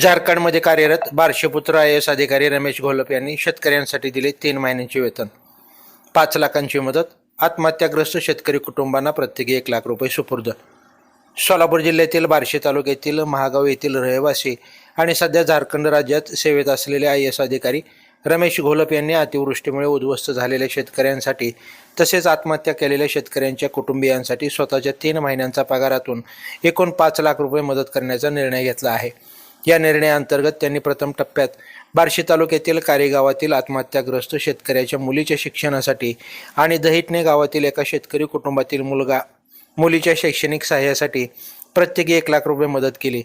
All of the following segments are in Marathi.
झारखंडमध्ये कार्यरत बारशेपुत्र आय एस अधिकारी रमेश घोलप यांनी शेतकऱ्यांसाठी दिले तीन महिन्यांचे वेतन. पाच लाखांची मदत आत्महत्याग्रस्त शेतकरी कुटुंबांना प्रत्येकी एक लाख रुपये सुपूर्द. सोलापूर जिल्ह्यातील बार्शी तालुक्यातील महागाव येथील रहिवासी आणि सध्या झारखंड राज्यात सेवेत असलेले आय एस अधिकारी रमेश घोलप यांनी अतिवृष्टीमुळे उद्ध्वस्त झालेल्या शेतकऱ्यांसाठी तसेच आत्महत्या केलेल्या शेतकऱ्यांच्या कुटुंबियांसाठी स्वतःच्या तीन महिन्यांचा पगारातून एकूण पाच लाख रुपये मदत करण्याचा निर्णय घेतला आहे. या निर्णयाअंतर्गत त्यांनी प्रथम टप्प्यात बार्शी तालुक्यातील कारेगावातील आत्महत्याग्रस्त शेतकऱ्याच्या मुलीच्या शिक्षणासाठी आणि दहिटणे गावातील एका शेतकरी कुटुंबातील मुलगा मुलीच्या शैक्षणिक सहाय्यासाठी प्रत्येकी एक लाख रुपये मदत केली.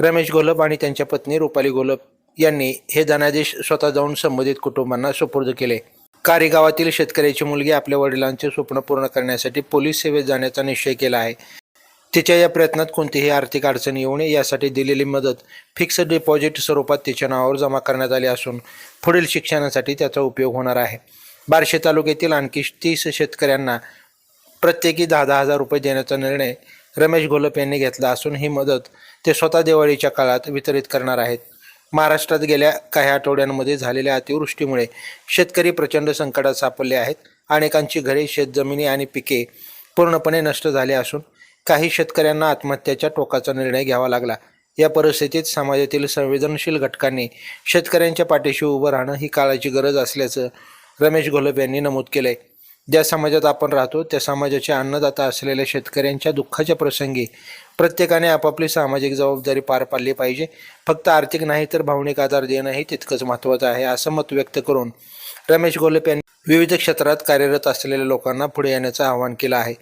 रमेश गोलप आणि त्यांच्या पत्नी रुपाली गोलप यांनी हे धनादेश स्वतः जाऊन संबंधित कुटुंबांना सुपूर्द केले. कारेगावातील शेतकऱ्याची मुलगी आपल्या वडिलांचे स्वप्न पूर्ण करण्यासाठी पोलीस सेवेत जाण्याचा निश्चय केला आहे. तिच्या या प्रयत्नात कोणतीही आर्थिक अडचण येऊ नये. यासाठी दिलेली मदत फिक्स डिपॉझिट स्वरूपात तिच्या नावावर जमा करण्यात आली असून पुढील शिक्षणासाठी त्याचा उपयोग होणार आहे. बार्शी तालुक्यातील आणखी तीस शेतकऱ्यांना प्रत्येकी दहा दहा हजार रुपये देण्याचा निर्णय रमेश घोलप यांनी घेतला असून ही मदत ते स्वतः दिवाळीच्या काळात वितरित करणार आहेत. महाराष्ट्रात गेल्या काही आठवड्यांमध्ये झालेल्या अतिवृष्टीमुळे शेतकरी प्रचंड संकटात सापडले आहेत. अनेकांची घरे शेतजमिनी आणि पिके पूर्णपणे नष्ट झाली असून काही शेतकऱ्यांना आत्महत्याच्या टोकाचा निर्णय घ्यावा लागला. या परिस्थितीत समाजातील संवेदनशील घटकांनी शेतकऱ्यांच्या पाठीशी उभं राहणं ही काळाची गरज असल्याचं रमेश घोलप यांनी नमूद केलंय. ज्या समाजात आपण राहतो त्या समाजाचे अन्नदाता असलेल्या शेतकऱ्यांच्या दुःखाच्या प्रसंगी प्रत्येकाने आपापली सामाजिक जबाबदारी पार पाडली पाहिजे. फक्त आर्थिक नाही तर भावनिक आधार देणंही तितकंच महत्त्वाचं आहे असं मत व्यक्त करून रमेश घोलप यांनी विविध क्षेत्रात कार्यरत असलेल्या लोकांना पुढे येण्याचं आवाहन केलं आहे.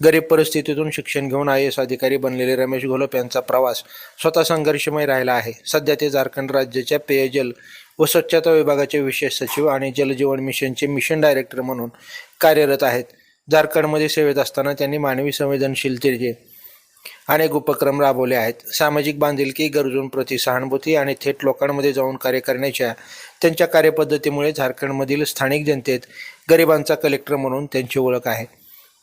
गरीब परिस्थितीतून शिक्षण घेऊन आय एस अधिकारी बनलेले रमेश घोलप यांचा प्रवास स्वतः संघर्षमय राहिला आहे. सध्या ते झारखंड राज्याच्या पेयजल व स्वच्छता विभागाचे विशेष सचिव आणि जलजीवन मिशनचे मिशन डायरेक्टर म्हणून कार्यरत आहेत. झारखंडमध्ये सेवेत असताना त्यांनी मानवी संवेदनशीलतेचे अनेक उपक्रम राबवले आहेत. सामाजिक बांधिलकी गरजूंप्रती सहानुभूती आणि थेट लोकांमध्ये जाऊन कार्य करण्याच्या त्यांच्या कार्यपद्धतीमुळे झारखंडमधील स्थानिक जनतेत गरिबांचा कलेक्टर म्हणून त्यांची ओळख आहे.